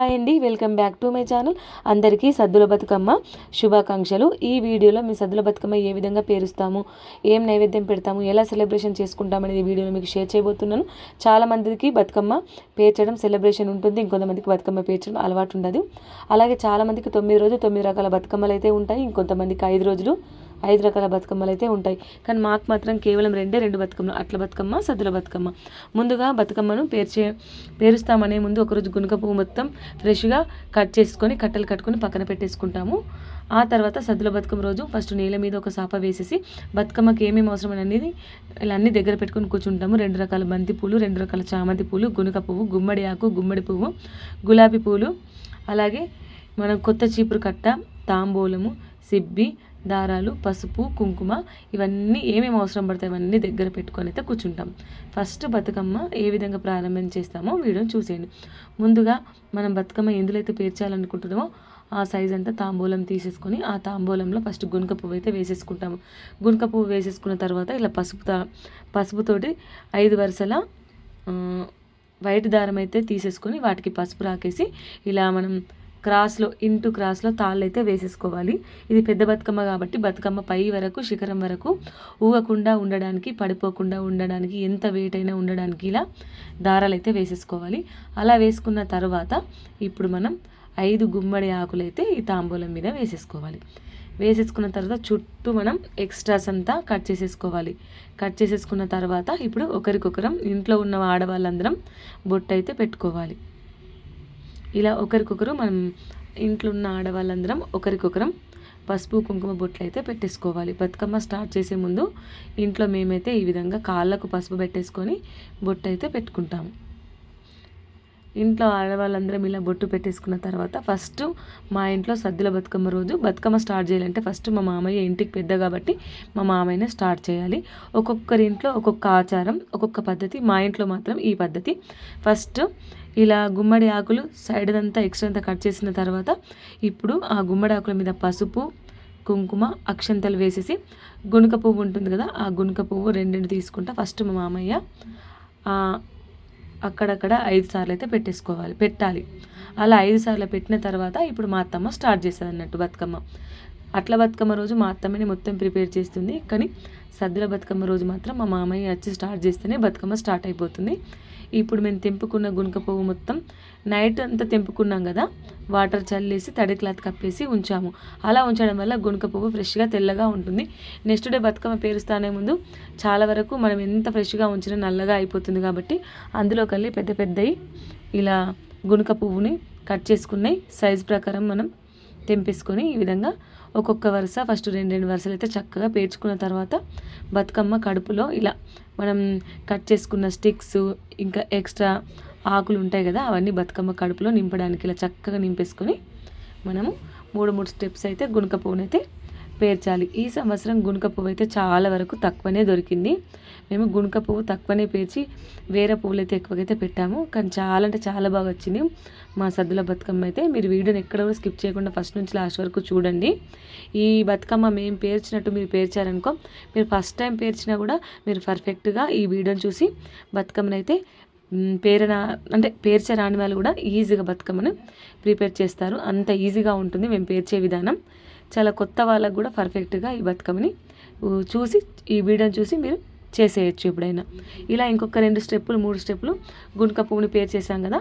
Hi అండి welcome back to my channel. అందరికీ సద్దుల బతుకమ్మ శుభాకాంక్షలు. ఈ వీడియోలో మీ సద్దుల బతుకమ్మ ఏ విధంగా పేరుస్తాము ఏం నైవేద్యం పెడతాము ఎలా సెలబ్రేషన్ చేసుకుంటాం అనేది వీడియోలో మీకు షేర్ చేయబోతున్నాను. చాలామందికి బతుకమ్మ పేర్చడం సెలబ్రేషన్ ఉంటుంది. ఇంకొంతమందికి బతుకమ్మ పేర్చడం అలవాటు ఉండదు. అలాగే చాలామందికి తొమ్మిది రోజులు తొమ్మిది రకాల బతుకమ్మలు అయితే ఉంటాయి. ఇంకొంతమందికి ఐదు రోజులు ఐదు రకాల బతుకమ్మలు అయితే ఉంటాయి. కానీ మాకు మాత్రం కేవలం రెండే రెండు బతుకమ్మలు అట్ల బతుకమ్మ సద్దుల బతుకమ్మ. ముందుగా బతుకమ్మను పేర్చే పేరుస్తామనే ముందు ఒకరోజు గునుక పువ్వు మొత్తం ఫ్రెష్గా కట్ చేసుకొని కట్టెలు కట్టుకొని పక్కన పెట్టేసుకుంటాము. ఆ తర్వాత సద్దుల బతుకమ్మ రోజు ఫస్ట్ నేల మీద ఒక సాప వేసేసి బతుకమ్మకి ఏమేమి అవసరం అనేది ఇలా అన్ని దగ్గర పెట్టుకొని కూర్చుంటాము. రెండు రకాల బంతి పూలు రెండు రకాల చామంతి పూలు గునుక పువ్వు గుమ్మడి ఆకు గుమ్మడి పువ్వు గులాబీ పూలు. అలాగే మనం కొత్త చీపురు కట్ట తాంబూలము సిబ్బి దారాలు పసుపు కుంకుమ ఇవన్నీ ఏమేమి అవసరం పడతాయి అవన్నీ దగ్గర పెట్టుకొని అయితే కూర్చుంటాం. ఫస్ట్ బతుకమ్మ ఏ విధంగా ప్రారంభం చేస్తామో వీడియోని చూసేయండి. ముందుగా మనం బతుకమ్మ ఎందులో అయితే పేర్చాలనుకుంటున్నామో ఆ సైజ్ అంతా తాంబూలం తీసేసుకొని ఆ తాంబూలంలో ఫస్ట్ గునుక పువ్వు అయితే వేసేసుకుంటాము. గునుక పువ్వు వేసేసుకున్న తర్వాత ఇలా పసుపు పసుపుతోటి ఐదు వరుసల వైట్ దారం అయితే తీసేసుకొని వాటికి పసుపు రాకేసి ఇలా మనం క్రాస్లో ఇంటూ క్రాస్లో తాళ్ళు అయితే వేసేసుకోవాలి. ఇది పెద్ద బతుకమ్మ కాబట్టి బతుకమ్మ పై వరకు శిఖరం వరకు ఊగకుండా ఉండడానికి పడిపోకుండా ఉండడానికి ఎంత వెయిట్ అయినా ఉండడానికి ఇలా దారాలు అయితే వేసేసుకోవాలి. అలా వేసుకున్న తర్వాత ఇప్పుడు మనం ఐదు గుమ్మడి ఆకులు అయితే ఈ తాంబూలం మీద వేసేసుకోవాలి. వేసేసుకున్న తర్వాత చుట్టూ మనం ఎక్స్ట్రాస్ అంతా కట్ చేసేసుకోవాలి. కట్ చేసేసుకున్న తర్వాత ఇప్పుడు ఒకరికొకరం ఇంట్లో ఉన్న ఆడవాళ్ళందరం బొట్టు అయితే పెట్టుకోవాలి. ఇలా ఒకరికొకరు మనం ఇంట్లో ఉన్న ఆడవాళ్ళందరం ఒకరికొకరం పసుపు కుంకుమ బొట్లు అయితే పెట్టేసుకోవాలి. బతుకమ్మ స్టార్ట్ చేసే ముందు ఇంట్లో మేమైతే ఈ విధంగా కాళ్ళకు పసుపు పెట్టేసుకొని బొట్టు అయితే పెట్టుకుంటాము. ఇంట్లో ఆడవాళ్ళందరం ఇలా బొట్టు పెట్టేసుకున్న తర్వాత ఫస్ట్ మా ఇంట్లో సద్దుల బతుకమ్మ రోజు. బతుకమ్మ స్టార్ట్ చేయాలంటే ఫస్ట్ మా మామయ్య ఇంటికి పెద్ద కాబట్టి మా మామయ్యనే స్టార్ట్ చేయాలి. ఒక్కొక్కరి ఇంట్లో ఒక్కొక్క ఆచారం ఒక్కొక్క పద్ధతి మా ఇంట్లో మాత్రం ఈ పద్ధతి. ఫస్ట్ ఇలా గుమ్మడి ఆకులు సైడ్ అంతా ఎక్స్ట్రా అంతా కట్ చేసిన తర్వాత ఇప్పుడు ఆ గుమ్మడి ఆకుల మీద పసుపు కుంకుమ అక్షంతలు వేసేసి గునుక పువ్వు ఉంటుంది కదా ఆ గునుక పువ్వు రెండింటి తీసుకుంటా. ఫస్ట్ మా మామయ్య అక్కడక్కడ ఐదు సార్లు అయితే పెట్టేసుకోవాలి పెట్టాలి. అలా ఐదు సార్లు పెట్టిన తర్వాత ఇప్పుడు మా అత్తమ్మ స్టార్ట్ చేస్తుంది అన్నట్టు బతుకమ్మ. అట్ల బతుకమ్మ రోజు మా అత్తమ్మని మొత్తం ప్రిపేర్ చేస్తుంది. కానీ సద్దుల బతుకమ్మ రోజు మాత్రం మా మామయ్య వచ్చి స్టార్ట్ చేస్తేనే బతుకమ్మ స్టార్ట్ అయిపోతుంది. ఇప్పుడు మేము తెంపుకున్న గునుక పువ్వు మొత్తం నైట్ అంతా తెంపుకున్నాం కదా వాటర్ చల్లేసి తడి క్లాత్ కప్పేసి ఉంచాము. అలా ఉంచడం వల్ల గునుక పువ్వు ఫ్రెష్గా తెల్లగా ఉంటుంది. నెక్స్ట్ డే బతుకమ్మ పేరుస్తానే ముందు చాలా వరకు మనం ఎంత ఫ్రెష్గా ఉంచినా నల్లగా అయిపోతుంది కాబట్టి అందులో కలిగి పెద్ద పెద్దవి ఇలా గునుక పువ్వుని కట్ చేసుకున్నాయి. సైజ్ ప్రకారం మనం తెంపేసుకొని ఈ విధంగా ఒక్కొక్క వరుస ఫస్ట్ రెండు రెండు వరుసలు అయితే చక్కగా పేర్చుకున్న తర్వాత బతుకమ్మ కడుపులో ఇలా మనం కట్ చేసుకున్న స్టిక్స్ ఇంకా ఎక్స్ట్రా ఆకులు ఉంటాయి కదా అవన్నీ బతుకమ్మ కడుపులో నింపడానికి ఇలా చక్కగా నింపేసుకొని మనము మూడు మూడు స్టెప్స్ అయితే గుణకపోనైతే పేర్చాలి. ఈ సంవత్సరం గునుక పువ్వు అయితే చాలా వరకు తక్కువనే దొరికింది. మేము గునుక పువ్వు తక్కువనే పేర్చి వేరే పువ్వులు అయితే ఎక్కువగా పెట్టాము. కానీ చాలా అంటే చాలా బాగా వచ్చింది. మా సద్దుల బతుకమ్మ అయితే మీరు వీడియోని ఎక్కడ కూడా స్కిప్ చేయకుండా ఫస్ట్ నుంచి లాస్ట్ వరకు చూడండి. ఈ బతుకమ్మ మేము పేర్చినట్టు మీరు పేర్చారనుకో మీరు ఫస్ట్ టైం పేర్చినా కూడా మీరు పర్ఫెక్ట్గా ఈ వీడియోని చూసి బతుకమ్మను అయితే పేరన అంటే పేర్చే రాని వాళ్ళు కూడా ఈజీగా బతుకమ్మను ప్రిపేర్ చేస్తారు. అంత ఈజీగా ఉంటుంది మేము పేర్చే విధానం. చాలా కొత్త వాళ్ళకు కూడా పర్ఫెక్ట్గా ఈ బతుకమ్మని చూసి ఈ వీడియోని చూసి మీరు చేసేయచ్చు ఎప్పుడైనా. ఇలా ఇంకొక రెండు స్టెప్పులు మూడు స్టెప్పులు గుణక పువ్వుని పేరు చేసాం కదా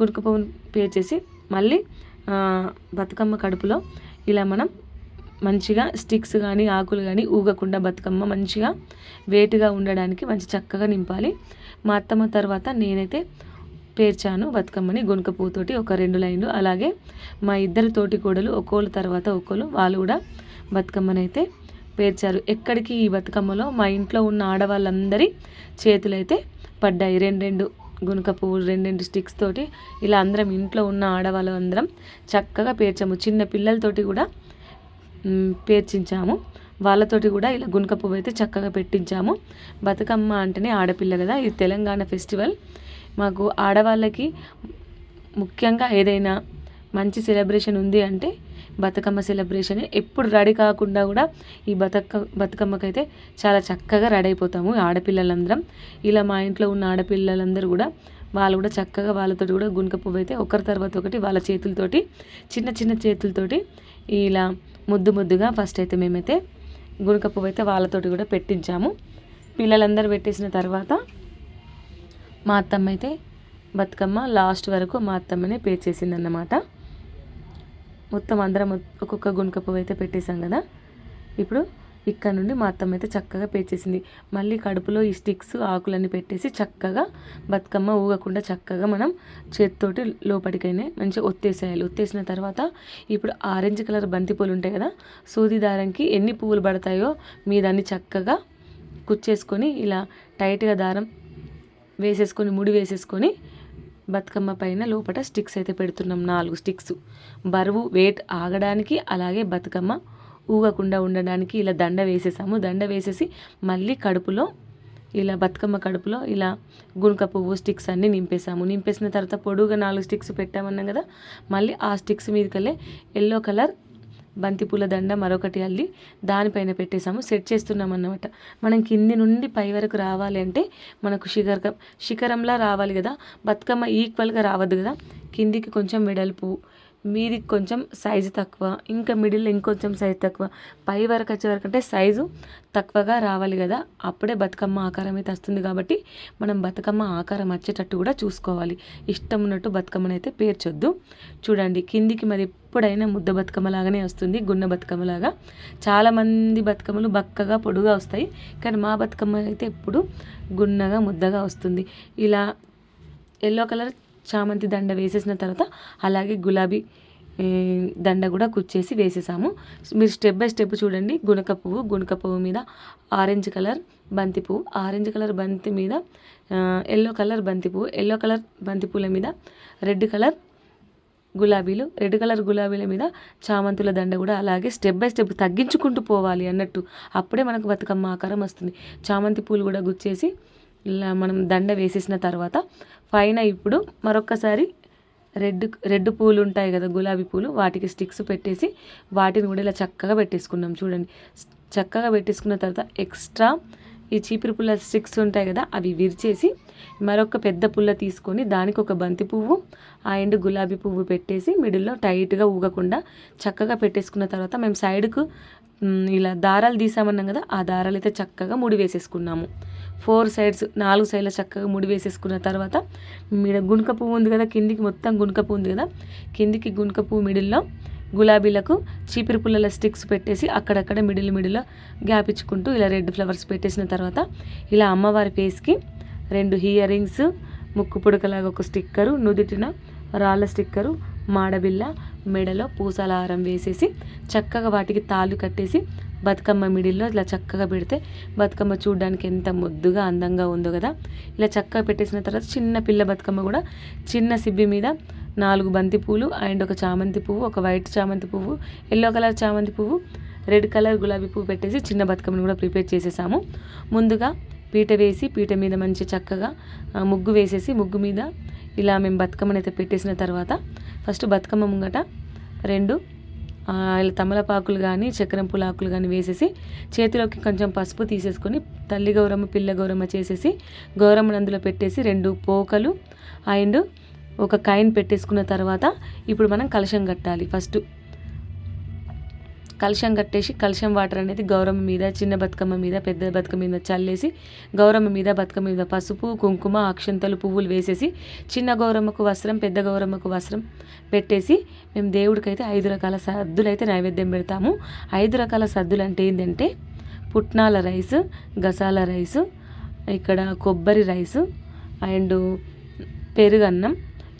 గుణక పువ్వుని పేరు చేసి మళ్ళీ బతుకమ్మ కడుపులో ఇలా మనం మంచిగా స్టిక్స్ కానీ ఆకులు కానీ ఊగకుండా బతుకమ్మ మంచిగా వేటుగా ఉండడానికి మంచి చక్కగా నింపాలి. మా అత్తమ్మ తర్వాత నేనైతే పేర్చాను బతుకమ్మని గునుక పువ్వుతోటి ఒక రెండు లైన్లు. అలాగే మా ఇద్దరు తోటి కోడలు ఒక్కోళ్ళ తర్వాత ఒక్కోళ్ళు వాళ్ళు కూడా బతుకమ్మనైతే పేర్చారు. ఎక్కడికి ఈ బతుకమ్మలో? మా ఇంట్లో ఉన్న ఆడవాళ్ళందరి చేతులైతే పడ్డాయి. రెండు రెండు గునుక పువ్వు రెండు స్టిక్స్ తోటి ఇలా అందరం ఇంట్లో ఉన్న ఆడవాళ్ళు అందరం చక్కగా పేర్చాము. చిన్న పిల్లలతోటి కూడా పేర్చించాము. వాళ్ళతోటి కూడా ఇలా గునుక పువ్వు అయితే చక్కగా పెట్టించాము. బతుకమ్మ అంటేనే ఆడపిల్ల కదా ఇది తెలంగాణ ఫెస్టివల్. మాకు ఆడవాళ్ళకి ముఖ్యంగా ఏదైనా మంచి సెలబ్రేషన్ ఉంది అంటే బతుకమ్మ సెలబ్రేషన్. ఎప్పుడు రెడీ కాకుండా కూడా ఈ బతుక బతుకమ్మకైతే చాలా చక్కగా రెడీ అయిపోతాము ఆడపిల్లలందరం. ఇలా మా ఇంట్లో ఉన్న ఆడపిల్లలందరూ కూడా వాళ్ళు కూడా చక్కగా వాళ్ళతో కూడా గునుక పువ్వు అయితే ఒకరి తర్వాత ఒకటి వాళ్ళ చేతులతోటి చిన్న చిన్న చేతులతోటి ఇలా ముద్దు ముద్దుగా ఫస్ట్ అయితే మేమైతే గునుక పువ్వు అయితే వాళ్ళతోటి కూడా పెట్టించాము. పిల్లలందరూ పెట్టేసిన తర్వాత మా అత్తమ్మ అయితే బతుకమ్మ లాస్ట్ వరకు మా అత్తమ్మనే పే చేసిందన్నమాట మొత్తం అందరం ఒక్కొక్క గునుక పువ్వు అయితే పెట్టేశాం కదా. ఇప్పుడు ఇక్కడ నుండి మా అత్తమ్మ అయితే చక్కగా పేర్చేసింది. మళ్ళీ కడుపులో ఈ స్టిక్స్ ఆకులన్నీ పెట్టేసి చక్కగా బతుకమ్మ ఊగకుండా చక్కగా మనం చేతితోటి లోపలికైనా మంచిగా ఒత్తేసేయాలి. ఒత్తేసిన తర్వాత ఇప్పుడు ఆరెంజ్ కలర్ బంతి పూలు ఉంటాయి కదా సూది దారంకి ఎన్ని పువ్వులు పడతాయో మీ దాన్ని చక్కగా కుచ్చేసుకొని ఇలా టైట్గా దారం వేసేసుకొని ముడి వేసేసుకొని బతుకమ్మ పైన లోపల స్టిక్స్ అయితే పెడుతున్నాం. నాలుగు స్టిక్స్. బరువు వెయిట్ ఆగడానికి అలాగే బతుకమ్మ ఊగకుండా ఉండడానికి ఇలా దండ వేసేసాము. దండ వేసేసి మళ్ళీ కడుపులో ఇలా బతుకమ్మ కడుపులో ఇలా గుణక పువ్వు స్టిక్స్ అన్నీ నింపేసాము. నింపేసిన తర్వాత పొడుగా నాలుగు స్టిక్స్ పెట్టామన్నాం కదా మళ్ళీ ఆ స్టిక్స్ మీదకల్లే ఎల్లో కలర్ బంతిపూల దండ మరొకటి అల్లి దానిపైన పెట్టేసాము. సెట్ చేస్తున్నాం అన్నమాట మనం కింది నుండి పై వరకు రావాలి అంటే మనకు శిఖర శిఖరంలా రావాలి కదా. బతుకమ్మ ఈక్వల్గా రావద్దు కదా. కిందికి కొంచెం వెడల్పు మీది కొంచెం సైజు తక్కువ ఇంకా మిడిల్ ఇంకొంచెం సైజు తక్కువ. పై వరకు వచ్చే వరకు అంటే సైజు తక్కువగా రావాలి కదా. అప్పుడే బతుకమ్మ ఆకారం అయితే వస్తుంది కాబట్టి మనం బతుకమ్మ ఆకారం వచ్చేటట్టు కూడా చూసుకోవాలి. ఇష్టం ఉన్నట్టు బతుకమ్మను అయితే పేర్చొద్దు. చూడండి కిందికి మరి ఎప్పుడైనా ముద్ద బతుకమ్మ లాగానే వస్తుంది గున్న బతుకమ్మలాగా చాలామంది బతుకమ్మలు బక్కగా పొడుగా వస్తాయి. కానీ మా బతుకమ్మ అయితే ఎప్పుడు గున్నగా ముద్దగా వస్తుంది. ఇలా ఎల్లో కలర్ చామంతి దండ వేసేసిన తర్వాత అలాగే గులాబీ దండ కూడా కుచ్చేసి వేసేసాము. మీరు స్టెప్ బై స్టెప్ చూడండి. గుణక పువ్వు గుణక పువ్వు మీద ఆరెంజ్ కలర్ బంతి పువ్వు ఆరెంజ్ కలర్ బంతి మీద ఎల్లో కలర్ బంతి పువ్వు ఎల్లో కలర్ బంతి పూల మీద రెడ్ కలర్ గులాబీలు రెడ్ కలర్ గులాబీల మీద చామంతుల దండ కూడా అలాగే స్టెప్ బై స్టెప్ తగ్గించుకుంటూ పోవాలి అన్నట్టు. అప్పుడే మనకు బతుకమ్మ ఆకారం వస్తుంది. చామంతి పూలు కూడా గుచ్చేసి ఇలా మనం దండ వేసేసిన తర్వాత పైన ఇప్పుడు మరొక్కసారి రెడ్ రెడ్ పూలు ఉంటాయి కదా గులాబీ పూలు వాటికి స్టిక్స్ పెట్టేసి వాటిని కూడా ఇలా చక్కగా పెట్టేసుకున్నాం. చూడండి చక్కగా పెట్టేసుకున్న తర్వాత ఎక్స్ట్రా ఈ చీపిరి పుల్ల స్టిక్స్ ఉంటాయి కదా అవి విరిచేసి మరొక పెద్ద పుల్ల తీసుకొని దానికి ఒక బంతి పువ్వు ఆ గులాబీ పువ్వు పెట్టేసి మిడిల్లో టైట్గా ఊగకుండా చక్కగా పెట్టేసుకున్న తర్వాత మేము సైడ్కు ఇలా దారాలు తీసామన్నాం కదా ఆ దారాలు అయితే చక్కగా ముడి వేసేసుకున్నాము. ఫోర్ సైడ్స్ నాలుగు సైడ్ల చక్కగా ముడి వేసేసుకున్న తర్వాత మీద గుణక పువ్వు ఉంది కదా కిందికి మొత్తం గుణక పువ్వు ఉంది కదా కిందికి గుణక పువ్వు మిడిల్లో గులాబీలకు చీపిరి పుల్లల స్టిక్స్ పెట్టేసి అక్కడక్కడ మిడిల్ మిడిల్లో గ్యాప్ ఇచ్చుకుంటూ ఇలా రెడ్ ఫ్లవర్స్ పెట్టేసిన తర్వాత ఇలా అమ్మవారి ఫేస్కి రెండు హియరింగ్స్ ముక్కు పుడకలాగా ఒక స్టిక్కరు నుదుటిన రాళ్ళ స్టిక్కరు మాడబిల్ల మెడలో పూసలారం వేసేసి చక్కగా వాటికి తాళ్ళు కట్టేసి బతుకమ్మ మిడిల్లో ఇలా చక్కగా పెడితే బతుకమ్మ చూడడానికి ఎంత ముద్దుగా అందంగా ఉందో కదా. ఇలా చక్కగా పెట్టేసిన తర్వాత చిన్న పిల్ల బతుకమ్మ కూడా చిన్న సిబ్బి మీద నాలుగు బంతి పూలు అండ్ ఒక చామంతి పువ్వు ఒక వైట్ చామంతి పువ్వు ఎల్లో కలర్ చామంతి పువ్వు రెడ్ కలర్ గులాబీ పువ్వు పెట్టేసి చిన్న బతుకమ్మను కూడా ప్రిపేర్ చేసేసాము. ముందుగా పీట వేసి పీట మీద మంచి చక్కగా ముగ్గు వేసేసి ముగ్గు మీద ఇలా మేము బతుకమ్మని అయితే పెట్టేసిన తర్వాత ఫస్ట్ బతుకమ్మ ముంగట రెండు ఇలా తమలపాకులు కానీ చక్రం పులాకులు కానీ వేసేసి చేతిలోకి కొంచెం పసుపు తీసేసుకొని తల్లి గౌరమ్మ పిల్ల గౌరమ్మ చేసేసి గౌరమ్మను అందులో పెట్టేసి రెండు పోకలు అండ్ ఒక కాయిన్ పెట్టేసుకున్న తర్వాత ఇప్పుడు మనం కలశం కట్టాలి ఫస్ట్. కలశం కట్టేసి కలశం వాటర్ అనేది గౌరమ్మ మీద చిన్న బతుకమ్మ మీద పెద్ద బతుకమ్మ మీద చల్లేసి గౌరమ్మ మీద బతుకమ్మ మీద పసుపు కుంకుమ అక్షంతలు పువ్వులు వేసేసి చిన్న గౌరమ్మకు వస్త్రం పెద్ద గౌరమ్మకు వస్త్రం పెట్టేసి మేము దేవుడికైతే ఐదు రకాల సద్దులు అయితే నైవేద్యం పెడతాము. ఐదు రకాల సద్దులు అంటే ఏంటంటే పుట్నాల రైస్ గసాల రైసు ఇక్కడ కొబ్బరి రైసు అండ్ పెరుగన్నం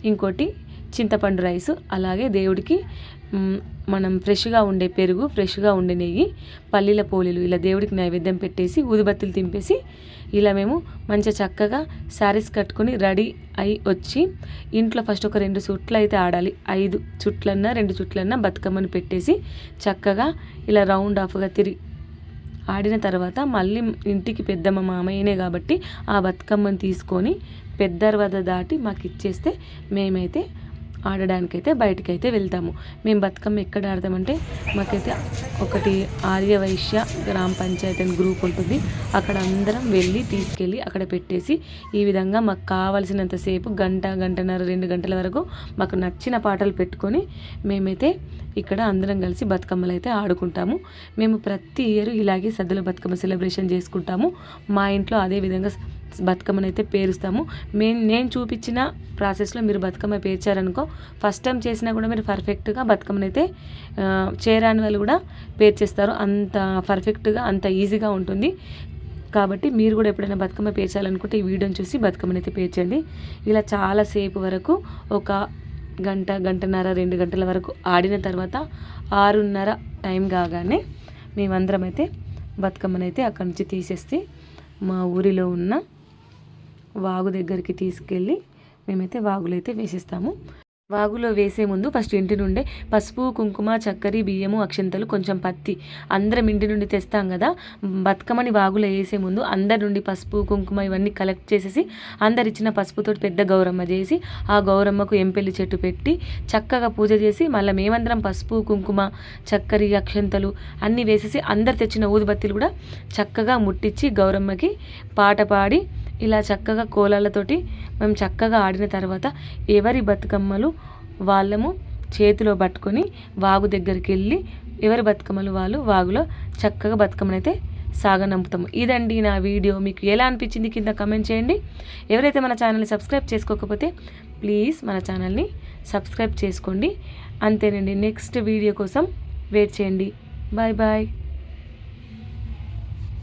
ఇంకోటి చింతపండు రైసు అలాగే దేవుడికి మనం ఫ్రెష్గా ఉండే పెరుగు ఫ్రెష్గా ఉండే నెయ్యి పల్లీల పోలీలు ఇలా దేవుడికి నైవేద్యం పెట్టేసి ఊదుబత్తులు తింపేసి ఇలా మేము మంచిగా చక్కగా శారీస్ కట్టుకొని రెడీ అయి వచ్చి ఇంట్లో ఫస్ట్ ఒక రెండు చుట్లు అయితే ఆడాలి. ఐదు చుట్లన్నా రెండు చుట్లన్నా బతుకమ్మని పెట్టేసి చక్కగా ఇలా రౌండ్ ఆఫ్గా తిరిగి ఆడిన తర్వాత మళ్ళీ ఇంటికి పెద్దమ్మ మామయ్యనే కాబట్టి ఆ బతుకమ్మని తీసుకొని పెద్దర్వద దాటి మాకు ఇచ్చేస్తే మేమైతే ఆడడానికైతే బయటకైతే వెళ్తాము. మేము బతుకమ్మ ఎక్కడ ఆడతామంటే మాకైతే ఒకటి ఆర్య వైశ్య గ్రామ పంచాయతీ అని గ్రూప్ ఉంటుంది. అక్కడ అందరం వెళ్ళి తీసుకెళ్ళి అక్కడ పెట్టేసి ఈ విధంగా మాకు కావలసినంతసేపు గంట గంటన్నర రెండు గంటల వరకు మాకు నచ్చిన పాటలు పెట్టుకొని మేమైతే ఇక్కడ అందరం కలిసి బతుకమ్మలు అయితే ఆడుకుంటాము. మేము ప్రతి ఇయర్ ఇలాగే సద్దుల బతుకమ్మ సెలబ్రేషన్ చేసుకుంటాము. మా ఇంట్లో అదే విధంగా బతుకమ్మను అయితే పేరుస్తాము. మేము నేను చూపించిన ప్రాసెస్లో మీరు బతుకమ్మ పేర్చారనుకో ఫస్ట్ టైం చేసినా కూడా మీరు పర్ఫెక్ట్గా బతుకమ్మను అయితే చేరాని వాళ్ళు కూడా పేర్చేస్తారు. అంత పర్ఫెక్ట్గా అంత ఈజీగా ఉంటుంది. కాబట్టి మీరు కూడా ఎప్పుడైనా బతుకమ్మ పేర్చాలనుకుంటే ఈ వీడియోని చూసి బతుకమ్మని అయితే పేర్చండి. ఇలా చాలాసేపు వరకు ఒక గంట గంటన్నర రెండు గంటల వరకు ఆడిన తర్వాత ఆరున్నర టైం కాగానే మేమందరం అయితే బతుకమ్మనైతే అక్కడి నుంచి తీసేస్తే మా ఊరిలో ఉన్న వాగు దగ్గరికి తీసుకెళ్ళి మేమైతే వాగులో అయితే వేసేస్తాము. వాగులో వేసే ముందు ఫస్ట్ ఇంటి నుండే పసుపు కుంకుమ చక్కెర బియ్యము అక్షంతలు కొంచెం పత్తి అందరం ఇంటి నుండి తెస్తాం కదా. బతుకమ్మని వాగులో వేసే ముందు అందరి నుండి పసుపు కుంకుమ ఇవన్నీ కలెక్ట్ చేసేసి అందరిచ్చిన పసుపుతో పెద్ద గౌరమ్మ చేసి ఆ గౌరమ్మకు ఎంపెల్లి చెట్టు పెట్టి చక్కగా పూజ చేసి మళ్ళీ మేమందరం పసుపు కుంకుమ చక్కెర అక్షంతలు అన్నీ వేసేసి అందరు తెచ్చిన ఊదుబత్తిలు కూడా చక్కగా ముట్టించి గౌరమ్మకి పాట పాడి ఇలా చక్కగా కోలాలతోటి మేము చక్కగా ఆడిన తర్వాత ఎవరి బతుకమ్మలు వాళ్ళము చేతిలో పట్టుకొని వాగు దగ్గరికి వెళ్ళి ఎవరి బతుకమ్మలు వాళ్ళు వాగులో చక్కగా బతుకమ్మనైతే సాగనంపుతాము. ఇదండి నా వీడియో. మీకు ఎలా అనిపించింది కింద కమెంట్ చేయండి. ఎవరైతే మన ఛానల్ని సబ్స్క్రైబ్ చేసుకోకపోతే ప్లీజ్ మన ఛానల్ని సబ్స్క్రైబ్ చేసుకోండి. అంతేనండి. నెక్స్ట్ వీడియో కోసం వెయిట్ చేయండి. Bye bye